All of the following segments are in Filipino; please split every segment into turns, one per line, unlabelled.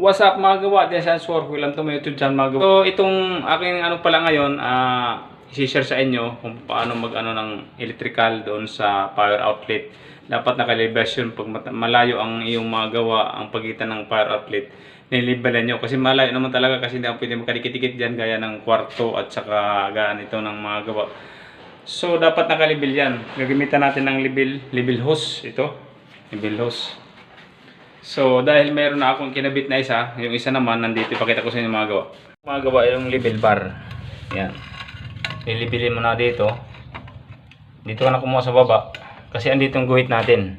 What's up mga gawa? Diyan sa Swark. Lang to may YouTube channel mga gawa. So itong aking ano pala ngayon, ah i-share sa inyo kung paano mag ano ng electrical doon sa power outlet. Dapat nakalibration pag malayo ang iyong mga gawa ang pagitan ng power outlet. Nilibalan nyo kasi malayo naman talaga kasi hindi ako pwede makadikit-dikit dyan gaya ng kwarto at saka ganito ng mga gawa. So dapat nakalibil yan. Gagamitan natin ng libil, libil hose ito. Libil hose. So, dahil meron na akong kinabit na isa, yung isa naman, nandito, ipakita ko sa inyo mga gawa. Mga gawa, yung level bar. Yan. Lilibilin mo na dito. Dito ka na kumuha sa baba. Kasi andito yung guhit natin.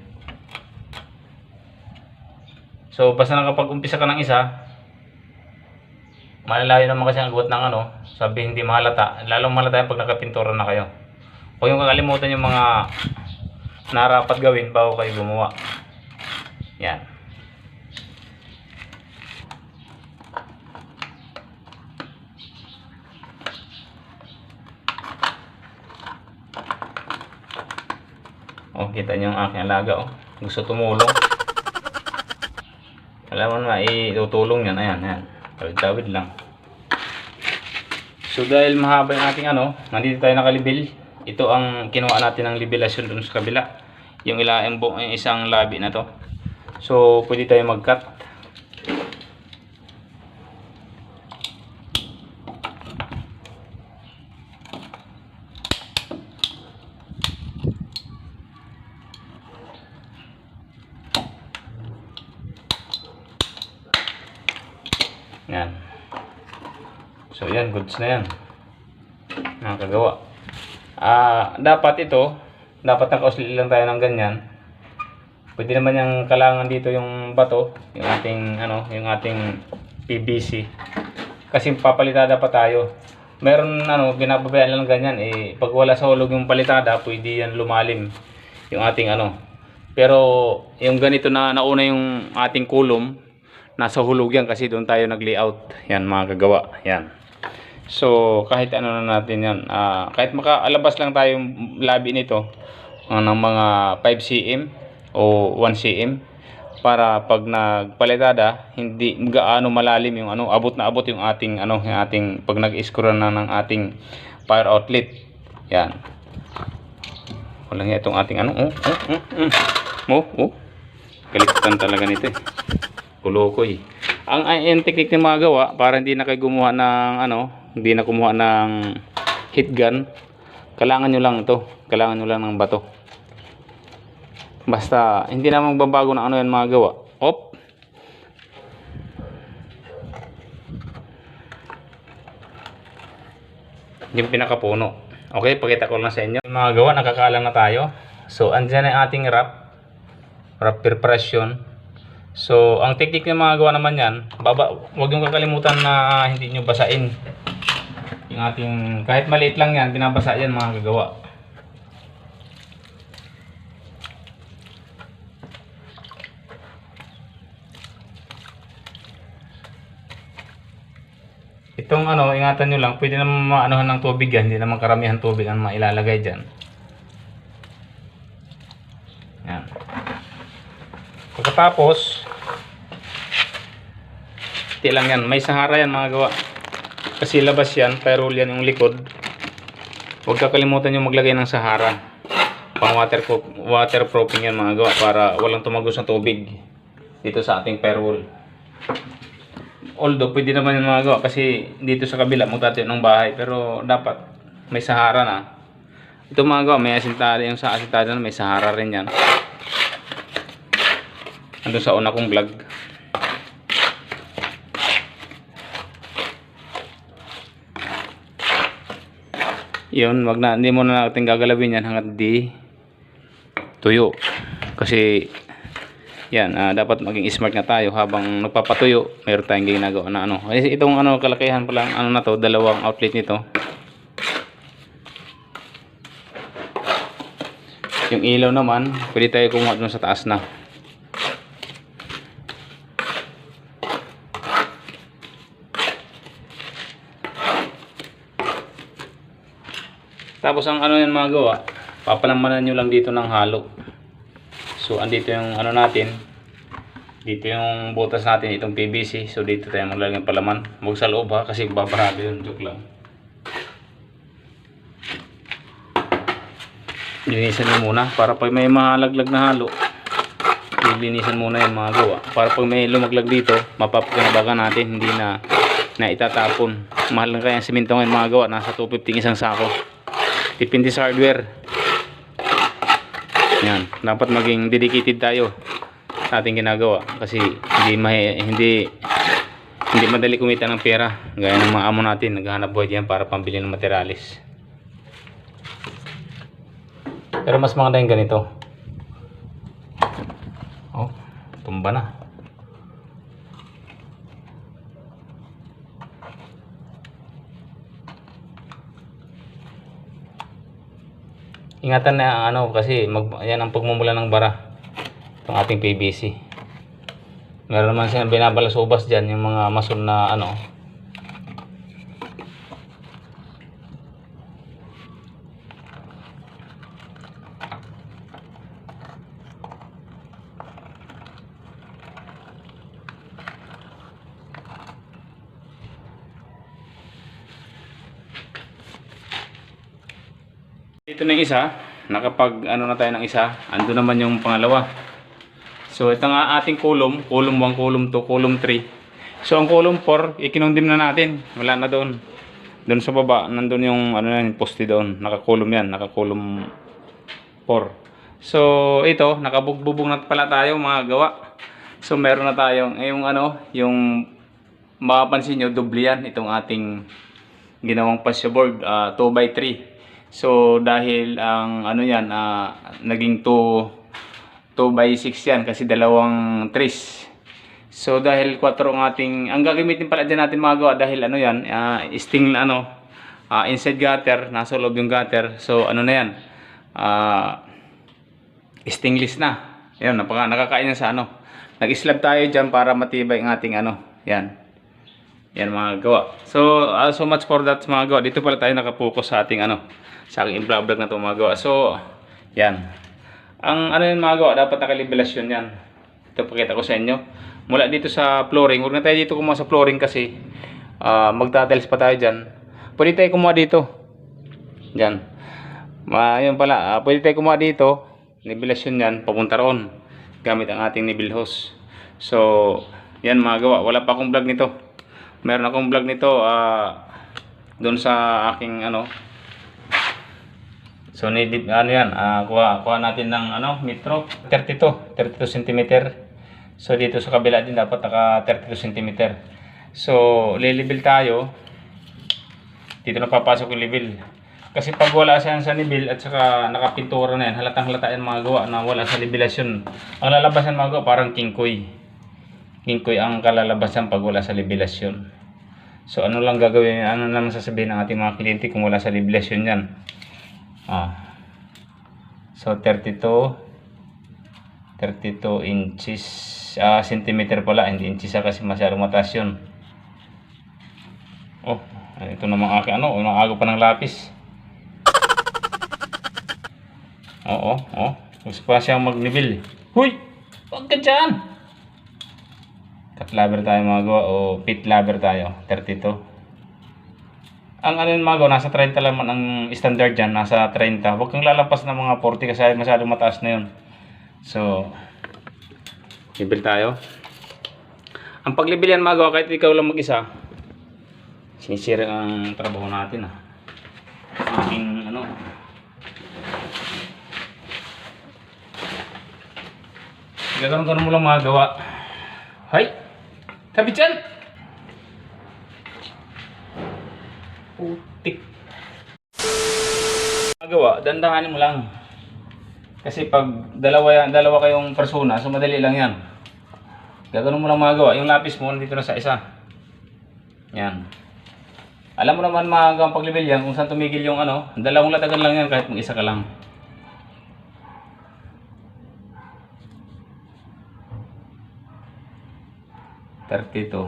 So, basta nakapag-umpisa ka ng isa, malalayo naman kasi ang guhit ng ano, sabi hindi mahalata. Lalong mahalata yung pag nakapintura na kayo. Huwag yung kakalimutan yung mga narapat gawin bago kayo gumawa. Yan. Oh, kita niyo ang aking alaga oh. Gusto tumulong. Alam mo na, itutulong yan. Ayan, ayan. Tawid-tawid lang. So dahil mahaba yung ating ano, nandito tayo nakalibil. Ito ang kinuha natin ng libilasyon dun sa kabila. Yung, ila, yung isang labi na to. So pwede tayo mag-cut. Yan. So yan, goods na yan. Nakakagawa. Ah, dapat ito, dapat nakausli lang tayo ng ganyan. Pwede naman yung kalangan dito yung bato, yung ating ano, yung ating PVC. Kasi papalitada pa tayo. Meron ano, binababayaan lang ganyan eh pag wala sa hulog yung palitada, pwede yan lumalim yung ating ano. Pero yung ganito na nauna yung ating kulom, nasa hulog yan kasi doon tayo nag-layout. Yan mga kagawa. Yan. So, kahit ano na natin yan. ah, kahit makaalabas lang tayong labi nito ah, ng mga 5 cm o 1 cm para pag nagpalitada hindi gaano malalim yung ano abot na abot yung ating ano yung ating pag nag-screw na ng ating power outlet yan walang itong ating ano oh oh oh oh oh, oh. kalitan talaga nito eh Kulokoy. Ang ang technique ng mga gawa para hindi na kayo gumawa ng ano, hindi na kumuha ng heat gun. Kailangan nyo lang ito. Kailangan nyo lang ng bato. Basta hindi na magbabago ng ano yan mga gawa. Op. Yung pinakapuno. Okay, pakita ko lang sa inyo. Mga gawa, nakakaalam na tayo. So, andyan ang ating wrap. Wrap preparation. So, ang technique ng mga gawa naman yan, baba, huwag yung kakalimutan na hindi nyo basain. Yung ating, kahit maliit lang yan, binabasa yan mga gagawa. Itong ano, ingatan nyo lang, pwede naman maanuhan ng tubig yan, hindi naman karamihan tubig ang mailalagay dyan. Yan. Pagkatapos, Ti lang yan. May sahara yan mga gawa. Kasi labas yan, pero yan yung likod. Huwag kakalimutan yung maglagay ng sahara. Pang waterproof, waterproofing yan mga gawa para walang tumagos na tubig dito sa ating firewall. Although pwede naman yung mga gawa kasi dito sa kabila magtatayo ng bahay pero dapat may sahara na. Ito mga gawa, may asintada yung sa asintada may sahara rin yan. Ando sa una kong vlog. Yun wag na hindi mo na natin gagalawin yan hanggat di tuyo. Kasi yan ah, dapat maging smart na tayo habang nagpapatuyo. Meron tayong ginagawa na ano. Itong ano kalakihan pa lang ano na to dalawang outlet nito. Yung ilaw naman pwede tayo kumuha dun sa taas na Tapos ang ano yan mga gawa, papalamanan nyo lang dito ng halo. So andito yung ano natin, Dito yung butas natin, itong PVC. So dito tayo maglalagay ng palaman. Huwag sa loob ha, kasi babarado yun. Joke lang. Linisan mo muna para pag may mahalaglag na halo, lilinisan muna yung mga gawa. Para pag may lumaglag dito, mapapakinabagan natin, hindi na na itatapon. Mahal na kaya ang simento ngayon mga gawa, nasa 250 isang sako. Depende sa hardware. Yan, dapat maging dedicated tayo sa ating ginagawa kasi hindi mahi, hindi hindi madali kumita ng pera. Gaya ng mga amo natin, naghahanap buhay diyan para pambili ng materialis. Pero mas maganda yung ganito. Oh, tumba na. Ingatan na ano kasi mag, yan ang pagmumula ng bara. Itong ating PVC. Meron naman siya binabalasubas dyan yung mga mason na ano. Ito na yung isa. Nakapag ano na tayo ng isa. Ando naman yung pangalawa. So ito nga ating column. Column 1, column 2, column 3. So ang column 4, ikinundim na natin. Wala na doon. Doon sa baba, nandun yung ano na yung poste doon. Naka-column yan. Naka-column 4. So ito, nakabugbubong na pala tayo mga gawa. So meron na tayong, eh, yung ano, yung mapapansin nyo, doble yan. Itong ating ginawang pasyo board, 2x3. So dahil ang ano yan, ah, naging 2 2 by 6 yan kasi dalawang tris. So dahil 4 ang ating ang gagamitin pala din natin mga gawa dahil ano yan, ah, sting ano, ah, inside gutter, nasa loob yung gutter. So ano na yan? Ah, stingless na. Ayun, napaka nakakain sa ano. Nag-slab tayo diyan para matibay ang ating ano. Yan. Yan mga gawa. So, uh, so much for that mga gawa. Dito pala tayo nakapokus sa ating ano, sa aking vlog na ito mga gawa. So, yan. Ang ano yun mga gawa, dapat nakalibelasyon yan. Ito pakita ko sa inyo. Mula dito sa flooring, huwag na tayo dito kumuha sa flooring kasi uh, magtatiles pa tayo dyan. Pwede tayo kumuha dito. Dyan. Uh, yun pala, uh, pwede tayo kumuha dito. Nibelasyon yan, papunta roon. Gamit ang ating nibil hose. So, yan mga gawa. Wala pa akong vlog nito meron akong vlog nito ah doon sa aking ano so need ano yan ah kuha, kuha natin ng ano metro 32 32 cm so dito sa kabila din dapat naka 32 cm so lilibil tayo. Dito na papasok yung level. Kasi pag wala siya sa nibil at saka nakapintura na yan halatang halata yan mga gawa na wala sa libilasyon ang lalabasan mga gawa parang kingkoy Kingkoy ang kalalabasan pag wala sa libilasyon. So ano lang gagawin, ano naman sasabihin ng ating mga kliyente kung wala sa libilasyon yan. Ah. So 32 32 inches ah, centimeter pala, hindi inches ah, kasi masyadong mataas yun. Oh, ito naman aking ano, agaw pa ng lapis. Oo, oh, gusto pa siyang mag-nibil. Huy! Huwag ka dyan! Cut lover tayo mga o pit lover tayo, 32. Ang ano yun mga nasa 30 lang man ang standard dyan, nasa 30. Huwag kang lalampas ng mga 40 kasi masyadong mataas na yun. So, libil tayo. Ang paglibil yan mga kahit ikaw lang mag-isa, sinisira ang trabaho natin ah. Aking ano, Gagawin mo lang mga gawa. Hay! Tabi dyan! Putik. Magawa, dandahanin mo lang. Kasi pag dalawa, dalawa kayong persona, so madali lang yan. Gagawin mo lang magawa. Yung lapis mo, nandito na sa isa. Yan. Alam mo naman mga gawang paglibil yan, kung saan tumigil yung ano, dalawang latagan lang yan kahit mag isa ka lang. Thirty-two.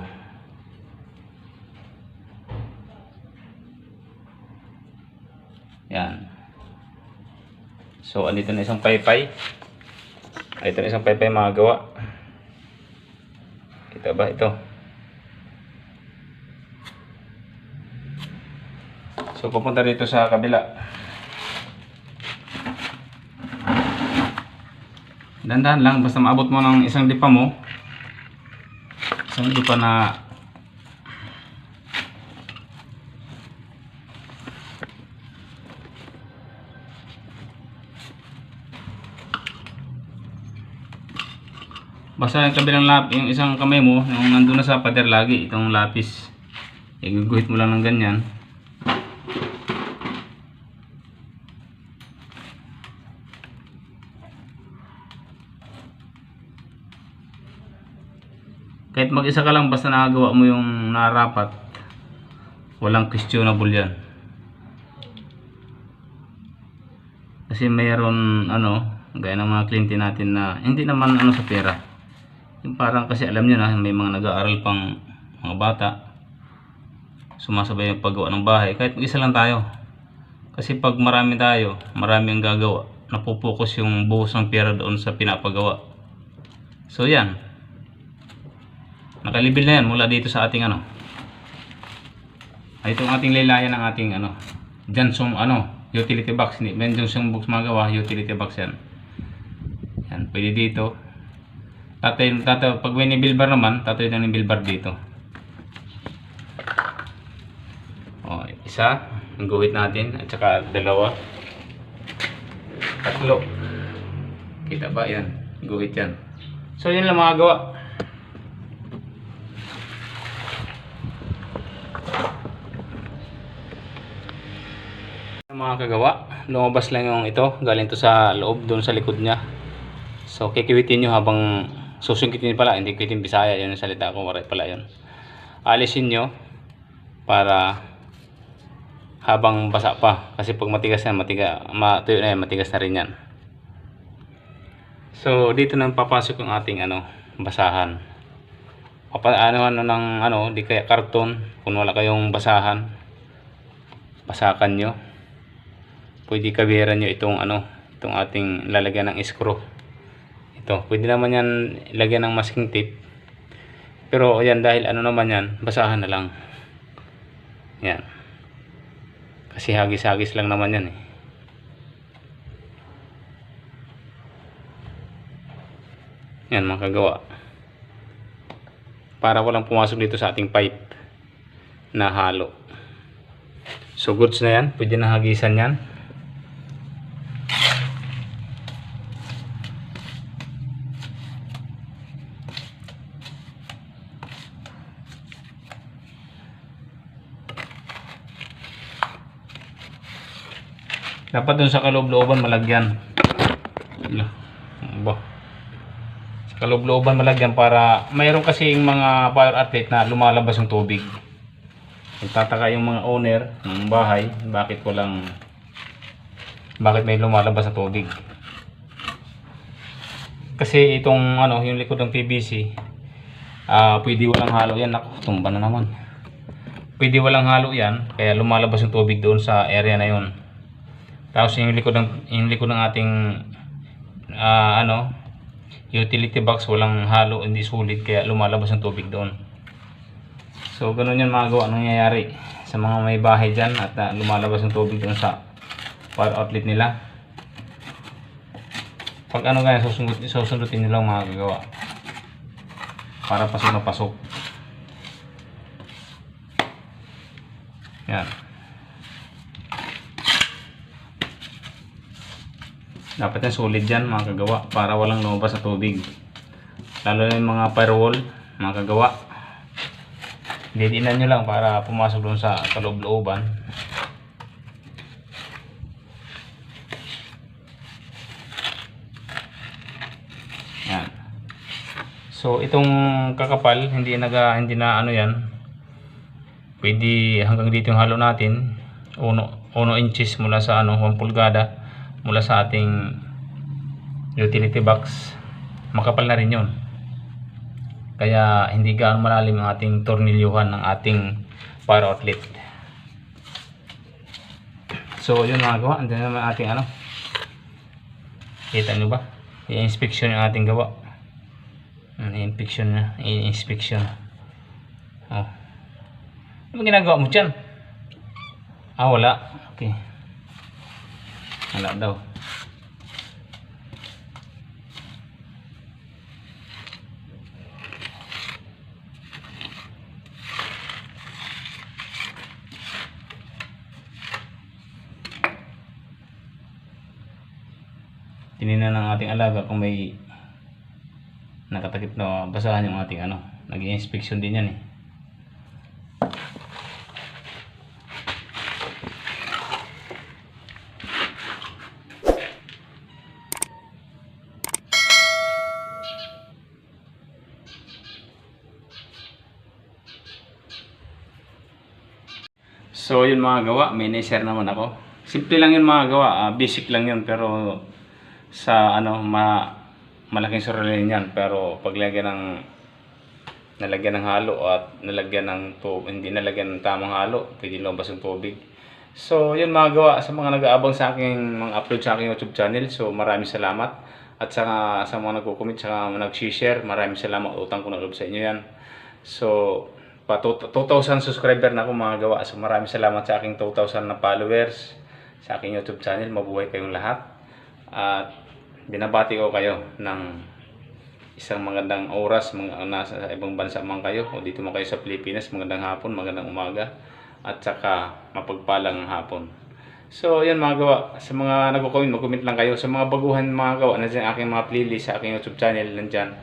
Yan. So, andito na isang paypay. Ito na isang paypay mga gawa. Kita ba ito? So pupunta dito sa kabila. Dandahan lang basta maabot mo ng isang dipa mo. Isang dipa na Basta yung kabilang lap, yung isang kamay mo, yung nandun na sa pader lagi, itong lapis. Iguguhit mo lang ng ganyan. Kahit mag-isa ka lang, basta nakagawa mo yung narapat, walang questionable yan. Kasi mayroon, ano, gaya ng mga kliyente natin na hindi naman ano sa pera. Yung parang kasi alam nyo na, may mga nag-aaral pang mga bata. Sumasabay yung paggawa ng bahay. Kahit mag-isa lang tayo. Kasi pag marami tayo, marami ang gagawa. Napupokus yung buhos ng pera doon sa pinapagawa. So yan. Nakalibil na yan mula dito sa ating ano. Ay, itong ating laylayan ng ating ano. Jansong ano, utility box. Men Jansong box magawa, utility box yan. Yan, pwede dito. Tatay, tatay, pag may nibilbar naman, tatay na nibilbar dito. O, isa, ang guhit natin, at saka dalawa. Tatlo. Kita ba yan? Guhit yan. So, yun lang mga gawa. Mga kagawa, lumabas lang yung ito, galing to sa loob, doon sa likod niya. So, kikiwitin nyo habang susugitin pala, hindi kiwitin bisaya, yun yung salita ko, waray pala yun. Alisin nyo para habang basa pa, kasi pag matigas yan, matiga, matuyo na yan, matigas na rin yan. So, dito na papasok yung ating ano, basahan. Papa, ano, ano, ng, ano, di kaya karton, kung wala kayong basahan, basakan nyo pwede kabiran nyo itong ano itong ating lalagyan ng screw. Ito pwede naman yan lagyan ng masking tape. Pero ayan dahil ano naman yan basahan na lang. Yan. Kasi hagis-hagis lang naman yan eh. Yan mga kagawa para walang pumasok dito sa ating pipe na halo. So goods na yan. Pwede na hagisan yan Dapat dun sa kaloob-looban malagyan. Ala, Ba. Sa kaloob-looban malagyan para mayroon kasi yung mga fire outlet na lumalabas yung tubig. Nagtataka yung mga owner ng bahay bakit walang bakit may lumalabas na tubig. Kasi itong ano, yung likod ng PVC ah pwede walang halo yan. Naku, tumba na naman. Pwede walang halo yan kaya lumalabas yung tubig doon sa area na yon. Tapos yung likod ng yung likod ng ating ah, ano utility box walang halo, hindi sulit kaya lumalabas ang tubig doon. So ganun yan mga gawa nangyayari sa mga may bahay diyan at ah, lumalabas ang tubig doon sa power outlet nila. Pag ano kaya susundot, susundutin nila ang mga gagawa para pasok na pasok. Yan. Dapat yan solid yan mga kagawa para walang lumabas sa tubig. Lalo na yung mga firewall mga kagawa. Didinan nyo lang para pumasok doon sa kaloob-looban. Yan. So itong kakapal hindi naga hindi na ano yan. Pwede hanggang dito yung halo natin. 1 inches mula sa ano 1 pulgada mula sa ating utility box makapal na rin yun kaya hindi gaano malalim ang ating tornilyuhan ng ating power outlet so yun mga gawa andun naman ating ano kita nyo ba i-inspection yung ating gawa infection na, inspection. Oh. Ano ginagawa mo dyan? Ah, wala. Okay. Wala daw. Tinignan ng ating alaga kung may nakatakip na basahan yung ating ano. Nag-inspection din yan eh. So yun mga gawa, may na-share naman ako. Simple lang yun mga gawa, ah, basic lang yun pero sa ano ma malaking suralin yan pero paglagyan ng nalagyan ng halo at nalagyan ng tubig, hindi nalagyan ng tamang halo, pwede lumabas yung tubig. So, yun mga gawa sa mga nag-aabang sa aking mga upload sa aking YouTube channel. So, maraming salamat. At saka sa mga nagko-comment, saka nag-share, maraming salamat. Utang ko na loob sa inyo yan. So, pa 2,000 subscriber na ako mga gawa. So, maraming salamat sa aking 2,000 na followers sa aking YouTube channel. Mabuhay kayong lahat. At binabati ko kayo ng isang magandang oras mga nasa sa ibang bansa man kayo o dito man kayo sa Pilipinas magandang hapon, magandang umaga at saka mapagpalang hapon. So, yan mga gawa. Sa mga nagko-comment, mag-comment lang kayo. Sa mga baguhan mga gawa, nandiyan aking mga playlist sa aking YouTube channel, nandyan.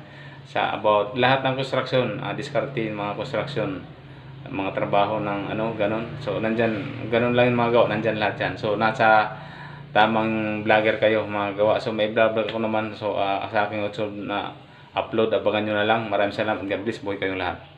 Sa about lahat ng construction, uh, discarding mga construction, mga trabaho ng ano, ganun. So, nandyan, ganun lang yung mga gawa, nandyan lahat yan. So, nasa tamang vlogger kayo mga gawa. So, may vlog ako naman. So, ah, sa aking YouTube na upload, abangan nyo na lang. Maraming salamat. God bless. Buhay kayong lahat.